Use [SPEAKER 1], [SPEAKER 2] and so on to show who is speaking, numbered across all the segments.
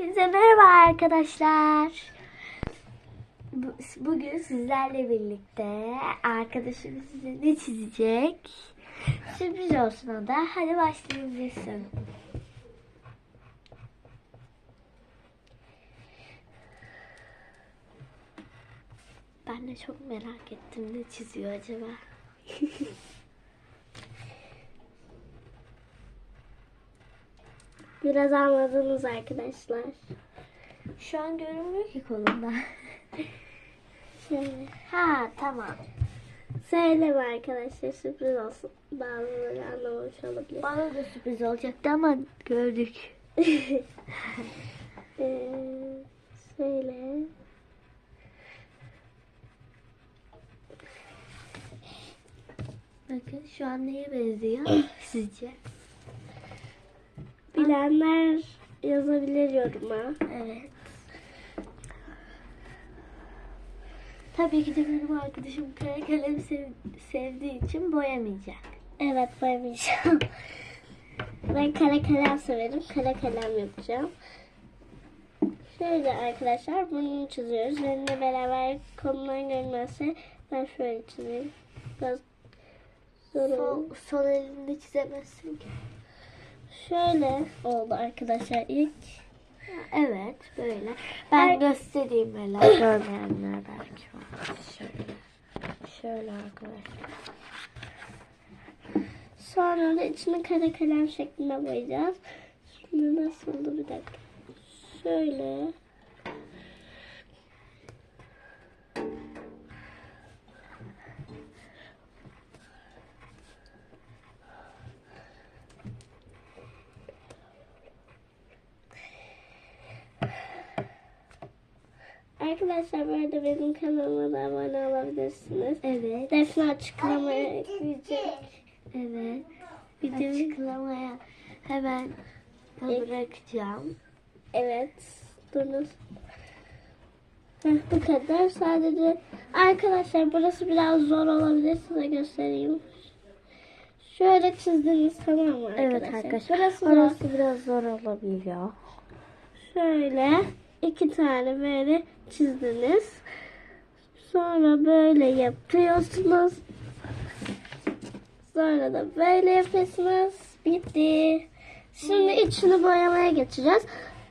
[SPEAKER 1] Hepinize merhaba arkadaşlar. Bu- Bugün sizlerle birlikte arkadaşımız size ne çizecek? Sürpriz olsun o da. Hadi başlayabilirsin. Ben de çok merak ettim ne çiziyor acaba?
[SPEAKER 2] Biraz anladınız arkadaşlar.
[SPEAKER 1] Şu an görünmüyor ki kolumda.
[SPEAKER 2] Şöyle.
[SPEAKER 1] ha tamam.
[SPEAKER 2] Söyleme arkadaşlar sürpriz olsun. Bazıları anlamamış olabilir.
[SPEAKER 1] Bana da sürpriz olacaktı ama gördük.
[SPEAKER 2] ee, söyle.
[SPEAKER 1] Bakın şu an neye benziyor sizce?
[SPEAKER 2] Bilenler yazabilir yoruma.
[SPEAKER 1] Evet. Tabii ki de benim arkadaşım kara kalem sev- sevdiği için boyamayacak.
[SPEAKER 2] Evet boyamayacağım. Ben kara kalem severim. Kara kalem yapacağım. Şöyle arkadaşlar bunu çiziyoruz. Benimle beraber konular görmezse ben şöyle çizeyim. Biraz zor
[SPEAKER 1] Sol, sol elinde çizemezsin ki.
[SPEAKER 2] Şöyle oldu arkadaşlar ilk.
[SPEAKER 1] Evet böyle. Ben
[SPEAKER 2] Ay-
[SPEAKER 1] göstereyim böyle görmeyenler belki var. Şöyle. Şöyle arkadaşlar.
[SPEAKER 2] Sonra da içini kara kalem şeklinde boyayacağız. Şimdi nasıldı bir dakika. Şöyle. Arkadaşlar bu arada benim kanalıma da abone olabilirsiniz.
[SPEAKER 1] Evet.
[SPEAKER 2] Defne açıklamaya ekleyecek.
[SPEAKER 1] Evet.
[SPEAKER 2] Video
[SPEAKER 1] Açıklamaya hemen bırakacağım.
[SPEAKER 2] Evet. Durun. Heh, bu kadar. Sadece arkadaşlar burası biraz zor olabilir. Size göstereyim. Şöyle çizdiniz tamam mı arkadaşlar?
[SPEAKER 1] Evet arkadaşlar.
[SPEAKER 2] Burası.
[SPEAKER 1] Orası biraz zor olabiliyor.
[SPEAKER 2] Şöyle iki tane böyle çizdiniz. Sonra böyle yapıyorsunuz. Sonra da böyle yapıyorsunuz. Bitti. Şimdi içini boyamaya geçeceğiz.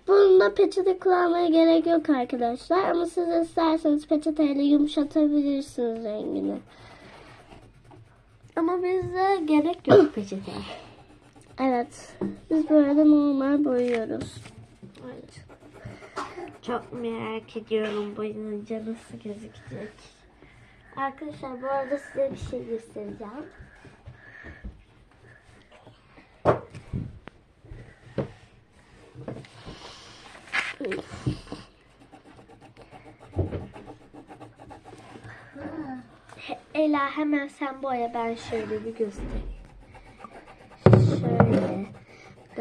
[SPEAKER 2] Bunda peçete kullanmaya gerek yok arkadaşlar. Ama siz isterseniz peçeteyle yumuşatabilirsiniz rengini.
[SPEAKER 1] Ama bize gerek yok peçete.
[SPEAKER 2] Evet. Biz böyle normal boyuyoruz.
[SPEAKER 1] Evet. Çok merak ediyorum boyunca nasıl gözükecek. Arkadaşlar bu arada size bir şey göstereceğim. Ela hemen sen boya ben şöyle bir göstereyim. Şöyle.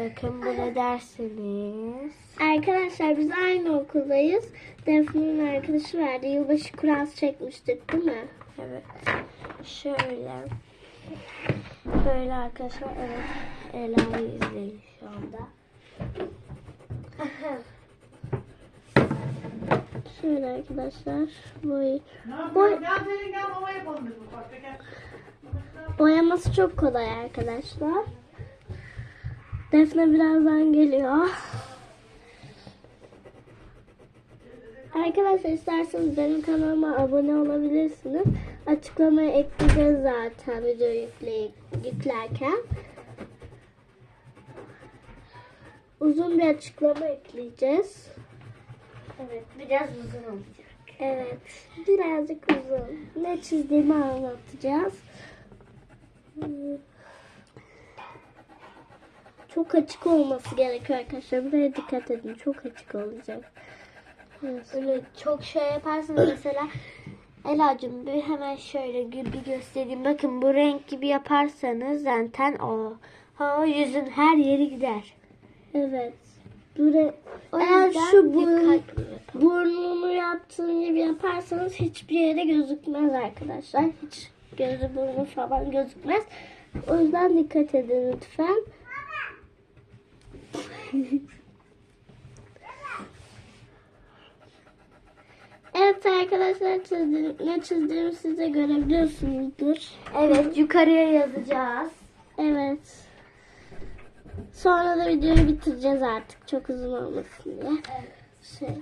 [SPEAKER 1] Bakın bu ne dersiniz?
[SPEAKER 2] Arkadaşlar biz aynı okuldayız. Defne'nin arkadaşı vardı. Yılbaşı kurası çekmiştik değil mi?
[SPEAKER 1] Evet. Şöyle. Böyle arkadaşlar evet. Ela'yı izleyin şu anda.
[SPEAKER 2] Şöyle arkadaşlar. Boy
[SPEAKER 3] Boy.
[SPEAKER 2] Boyaması çok kolay arkadaşlar. Defne birazdan geliyor. Arkadaşlar isterseniz benim kanalıma abone olabilirsiniz. Açıklamaya ekleyeceğiz zaten video yükley- yüklerken. Uzun bir açıklama ekleyeceğiz.
[SPEAKER 1] Evet biraz uzun olacak.
[SPEAKER 2] Evet. Birazcık uzun. Ne çizdiğimi anlatacağız. Çok açık olması gerekiyor arkadaşlar. Buraya dikkat edin. Çok açık olacak. Evet.
[SPEAKER 1] Öyle çok şey yaparsınız mesela Ela'cığım bir hemen şöyle gül bir göstereyim. Bakın bu renk gibi yaparsanız zaten o, o yüzün her yeri gider.
[SPEAKER 2] Evet. Buraya,
[SPEAKER 1] O
[SPEAKER 2] eğer şu
[SPEAKER 1] yapın.
[SPEAKER 2] burnunu yaptığın gibi yaparsanız hiçbir yere gözükmez arkadaşlar. Hiç gözü burnu falan gözükmez. O yüzden dikkat edin lütfen evet arkadaşlar çizdim, ne çizdiğimi siz de görebiliyorsunuzdur.
[SPEAKER 1] Evet yukarıya yazacağız.
[SPEAKER 2] Evet. Sonra da videoyu bitireceğiz artık çok uzun olmasın diye. Evet. Şöyle.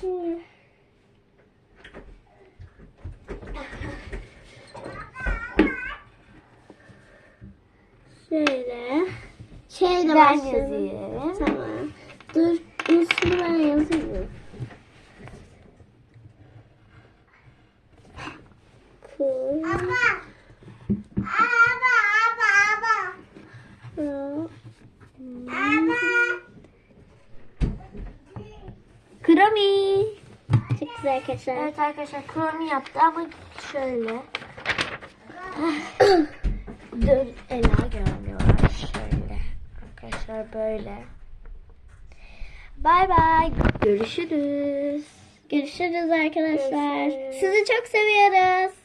[SPEAKER 2] Şimdi... Şeyle
[SPEAKER 1] Ben
[SPEAKER 2] başlayalım.
[SPEAKER 1] yazayım.
[SPEAKER 2] Tamam. Dur. Üstünü ben yazayım. Cool. Cool.
[SPEAKER 1] Kromi.
[SPEAKER 2] Çok güzel arkadaşlar.
[SPEAKER 1] Evet arkadaşlar kromi yaptı ama şöyle. Dur Ela şöyle. Arkadaşlar böyle. Bay bay. Görüşürüz.
[SPEAKER 2] Görüşürüz arkadaşlar.
[SPEAKER 1] Görüşürüz.
[SPEAKER 2] Sizi çok seviyoruz.